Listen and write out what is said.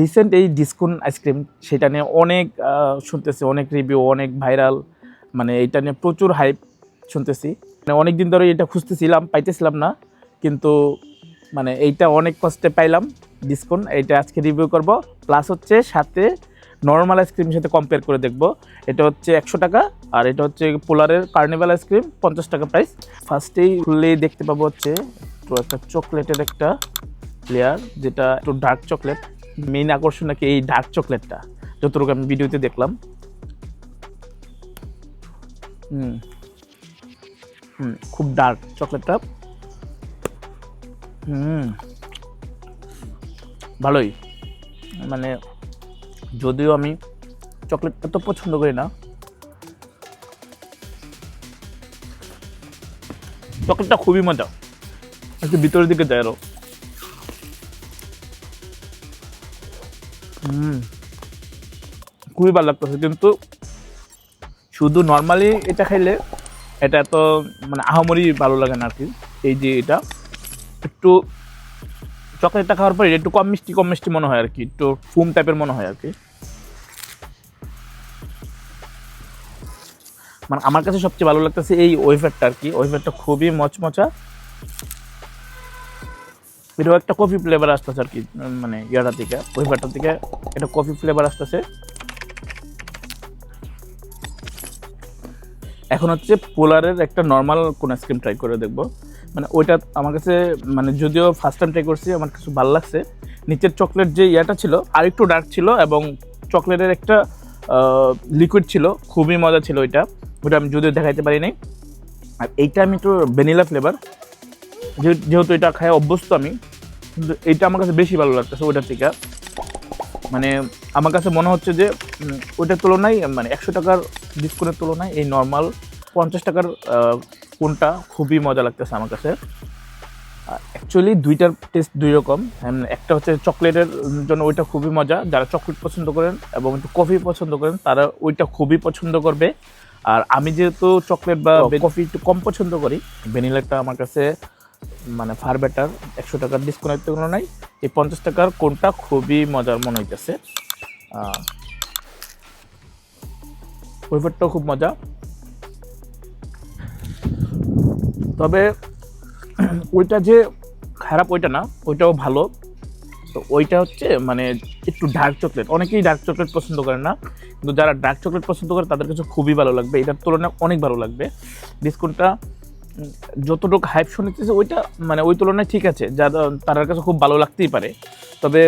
Recent এই ডিসকুন ice cream সেটা নিয়ে অনেক শুনতেছি, অনেক রিভিউ অনেক ভাইরাল মানে এটা নিয়ে প্রচুর হাইপ শুনতেছি। মানে অনেক দিন ধরে এটা খুঁজতেছিলাম, পাইতেছিলাম না, কিন্তু মানে এইটা অনেক কষ্টে পাইলাম ডিসকুন, এইটা আজকে রিভিউ করব। প্লাস হচ্ছে সাথে নর্মাল আইসক্রিমের সাথে কম্পেয়ার করে দেখব। এটা হচ্ছে একশো টাকা, আর এটা হচ্ছে পোলারের কার্নিভাল আইসক্রিম পঞ্চাশ টাকা প্রাইস ফার্স্টেই খুললেই দেখতে পাবো হচ্ছে একটা চকলেটের একটা লেয়ার যেটা একটু ডার্ক চকলেট মেইন আকর্ষণ নাকি এই ডার্ক চকলেটটা যতটুকু আমি ভিডিওতে দেখলাম। খুব ডার্ক চকলেটটা হুম। ভালোই। মানে যদিও আমি চকলেট এত পছন্দ করি না। চকলেটটা খুবই মজা। একটু ভিতরের দিকে যায় খুবই ভালো লাগতেছে, কিন্তু শুধু নর্মালি এটা খাইলে এটা এত মানে আহামরি ভালো লাগে না আর কি এই যে এটা। একটু চকলেটটা খাওয়ার পরে একটু কম মিষ্টি কম মিষ্টি মনে হয় আর কি একটু ফুম টাইপের মনে হয় আর কি মানে আমার কাছে সবচেয়ে ভালো লাগতেছে এই ওয়েফারটা আর কি ওয়েফারটা খুবই মচমচা। এটাও একটা কফি ফ্লেভার আসতেছে আর কি মানে ইয়াটা থেকে ওয়েফারটা থেকে। এটা কফি ফ্লেভার আসতেছে। এখন হচ্ছে পোলারের একটা নর্মাল কোন আইসক্রিম ট্রাই করে দেখব। মানে ওইটা আমার কাছে মানে যদিও ফার্স্ট টাইম ট্রাই করছি, আমার কিছু ভালো লাগছে। নিচের চকলেট যে ইয়াটা ছিল আর একটু ডার্ক ছিল এবং চকলেটের একটা লিকুইড ছিল, খুবই মজা ছিল ওইটা। ওইটা আমি যদিও দেখাইতে পারি নাই। আর এইটা আমি একটু ভ্যানিলা ফ্লেভার যেহেতু এটা খাই অভ্যস্ত আমি, কিন্তু এইটা আমার কাছে বেশি ভালো লাগতেছে ওইটার থেকে। মানে আমার কাছে মনে হচ্ছে যে ওইটার তুলনায় মানে একশো টাকার ডিসকাউন্টের তুলনায় এই নর্মাল পঞ্চাশ টাকার কোনটা খুবই মজা লাগতেছে আমার কাছে। অ্যাকচুয়ালি দুইটার টেস্ট দুই রকম। একটা হচ্ছে চকলেটের জন্য ওইটা খুবই মজা। যারা চকলেট পছন্দ করেন এবং একটু কফি পছন্দ করেন তারা ওইটা খুবই পছন্দ করবে। আর আমি যেহেতু চকলেট বা কফি একটু কম পছন্দ করি ভ্যানিলাটা আমার কাছে মানে ফার বেটার একশো টাকার ডিসকাউন্টের তুলনায় এই পঞ্চাশ টাকার কোনটা খুবই মজার মনে হইতেছে। ওয়েফারটাও খুব মজা। তবে ওইটা যে খারাপ ওইটা না, ওইটাও ভালো। তো ওইটা হচ্ছে মানে একটু ডার্ক চকলেট অনেকেই ডার্ক চকলেট পছন্দ করে না, কিন্তু যারা ডার্ক চকলেট পছন্দ করে তাদের কাছে খুবই ভালো লাগবে। এটার তুলনায় অনেক ভালো লাগবে। ডিসকাউন্টটা যতটুকু হাইপ শুনেছে ওইটা মানে ওই তুলনায় ঠিক আছে। যা তার কাছে খুব ভালো লাগতেই পারে। তবে